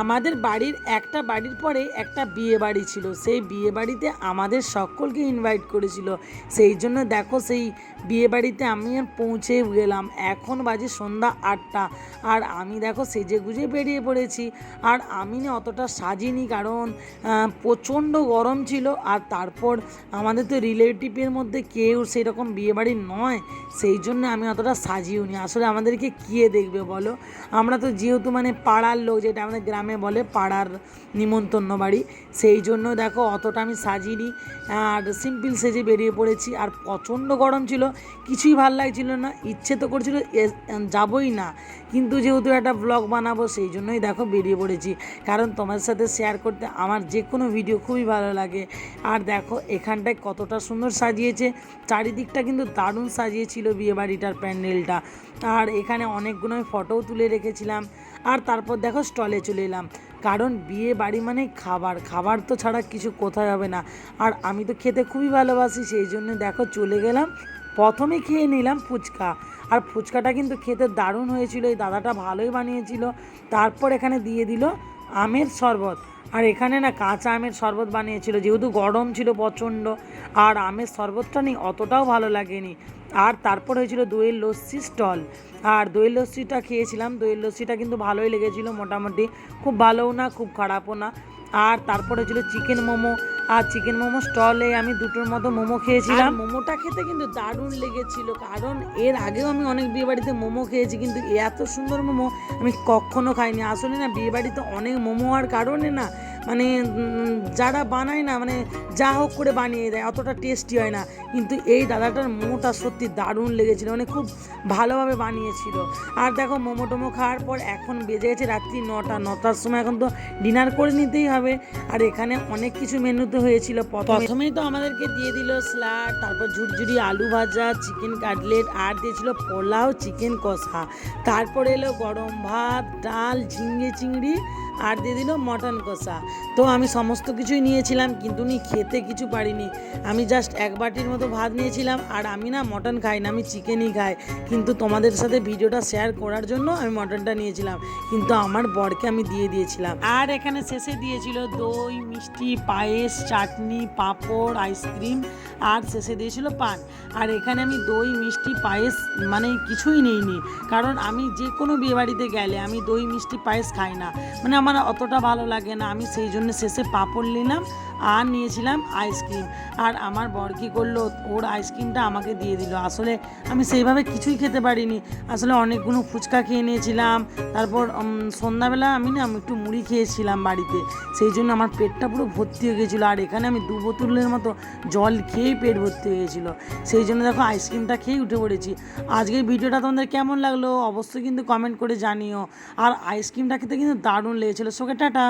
আমাদের বাড়ির একটা বাড়ির পরে একটা বিয়ে বাড়ি ছিল। সেই বিয়ে বাড়িতে আমাদের সকলকে ইনভাইট করেছিল। সেই জন্য দেখো সেই বিয়ে বাড়িতে আমি পৌঁছে গেলাম। এখন বাজে সন্ধ্যা আটটা। আর আমি দেখো সেজে গুজে বেরিয়ে পড়েছি। আর আমি না অতটা সাজিনি কারণ প্রচণ্ড গরম ছিল। আর তারপর আমাদের তো রিলেটিভের মধ্যে কেউ সেরকম বিয়ে বাড়ি নয়। সেই জন্য আমি অতটা সাজিও নি আসলে আমাদেরকে কে দেখবে বলো? আমরা তো যেহেতু মানে পাড়ার লোক যেটা আমাদের গ্রামে বলে পাড়ার নিমন্ত্রণ বাড়ি। সেই জন্য দেখো অতটা আমি সাজিনি। আর সিম্পল সেজে বেরিয়ে পড়েছি। আর প্রচণ্ড গরম ছিল। কিছুই ভালো লাগছিল না। ইচ্ছে তো করছিল যাবই না। কিন্তু যেহেতু একটা ব্লগ বানাবো, সেই জন্যই দেখো বেরিয়ে পড়েছি। কারণ তোমার সাথে শেয়ার করতে আমার যে কোনো ভিডিও খুবই ভালো লাগে। আর দেখো এখানটায় কতটা সুন্দর সাজিয়েছে। চারিদিকটা কিন্তু দারুণ সাজিয়েছিল বিয়েবাড়িটার প্যান্ডেলটা। আর এখানে অনেকগুলো আমি ফটোও তুলে রেখেছিলাম। আর তারপর দেখো স্টলে চলে এলাম। কারণ বিয়ে বাড়ি মানে খাবার। খাবার তো ছাড়া কিছু কোথায় হবে না। আর আমি তো খেতে খুবই ভালোবাসি, সেই জন্য দেখো চলে গেলাম। প্রথমে খেয়ে নিলাম ফুচকা। আর ফুচকাটা কিন্তু খেতে দারুণ হয়েছিল। এই দাদাটা ভালোই বানিয়েছিল। তারপর এখানে দিয়ে দিল আমের শরবত। আর এখানে না কাঁচা আমের শরবত বানিয়েছিল। যেহেতু গরম ছিল প্রচণ্ড। আর আমের শরবতটা নেই, অতটাও ভালো লাগেনি। আর তারপর হয়েছিল দইয়ের লস্যি স্টল। আর দইয়ের লস্যিটা খেয়েছিলাম। দইয়ের লস্যিটা কিন্তু ভালোই লেগেছিল মোটামুটি। খুব ভালোও না, খুব খারাপও না। আর তারপরে ছিল চিকেন মোমো। আর চিকেন মোমো স্টলে আমি দুটোর মতো মোমো খেয়েছিলাম। মোমোটা খেতে কিন্তু দারুণ লেগেছিল। কারণ এর আগেও আমি অনেক বিয়ে বাড়িতে মোমো খেয়েছি, কিন্তু এত সুন্দর মোমো আমি কখনো খাইনি। আসলে না বিয়ে বাড়িতে অনেক মোমো হওয়ার কারণে না মানে যারা বানায় না মানে যা হোক করে বানিয়ে দেয়, অতটা টেস্টি হয় না। কিন্তু এই দাদাটার মোমোটা সত্যি দারুণ লেগেছিল মানে খুব ভালোভাবে বানিয়েছিল। আর দেখো, মোমো টোমো খাওয়ার পর এখন বেজে গেছে রাত্রি নটা, নটার সময় এখন তো ডিনার করে নিতেই হবে। আর এখানে অনেক কিছু মেনুতে হয়েছিল প্রথমেই তো আমাদেরকে দিয়ে দিল স্যালাড তারপর ঝুরঝুরি আলু ভাজা চিকেন কাটলেট আর দিয়েছিল পোলাও চিকেন কষা। তারপরে এলো গরম ভাত, ডাল, ঝিঙে চিংড়ি আর দিয়ে দিল মটন কষা। তো আমি সমস্ত কিছুই নিয়েছিলাম, কিন্তু উনি খেতে কিছু পারিনি। আমি জাস্ট এক বাটির মতো ভাত নিয়েছিলাম, আর আমি না মটন খাই না, আমি চিকেনই খাই। কিন্তু তোমাদের সাথে ভিডিওটা শেয়ার করার জন্য আমি মটনটা নিয়েছিলাম, কিন্তু আমার বরকে আমি দিয়ে দিয়েছিলাম। আর এখানে শেষে দিয়েছিল দই, মিষ্টি, পায়েস, চাটনি, পাঁপড় আইসক্রিম আর শেষে দিয়েছিল পান। আর এখানে আমি দই, মিষ্টি, পায়েস মানে কিছুই নেইনি। কারণ আমি যে কোনো বিয়েবাড়িতে গেলে আমি দই, মিষ্টি, পায়েস খাই না। মানে আমার অতটা ভালো লাগে না। আমি সেই জন্য শেষে পাঁপড় নিলাম আর নিয়েছিলাম আইসক্রিম। আর আমার বর কী করল? ওর আইসক্রিমটা আমাকে দিয়ে দিল। আসলে আমি সেইভাবে কিছুই খেতে পারিনি। আসলে অনেকগুলো ফুচকা খেয়ে নিয়েছিলাম। তারপর সন্ধ্যাবেলা আমি না একটু মুড়ি খেয়েছিলাম বাড়িতে। সেই জন্য আমার পেটটা পুরো ভর্তি হয়ে গেছিল। আর এখানে আমি দু বোতলের মতো জল খেয়েই পেট ভর্তি হয়েছিল। সেই জন্য দেখো আইসক্রিমটা খেয়েই উঠে পড়েছি। আজকের ভিডিওটা তোমাদের কেমন লাগল অবশ্যই কিন্তু কমেন্ট করে জানিও। আর আইসক্রিমটা খেতে কিন্তু দারুণ লেগেছিলো। সোকে টাটা।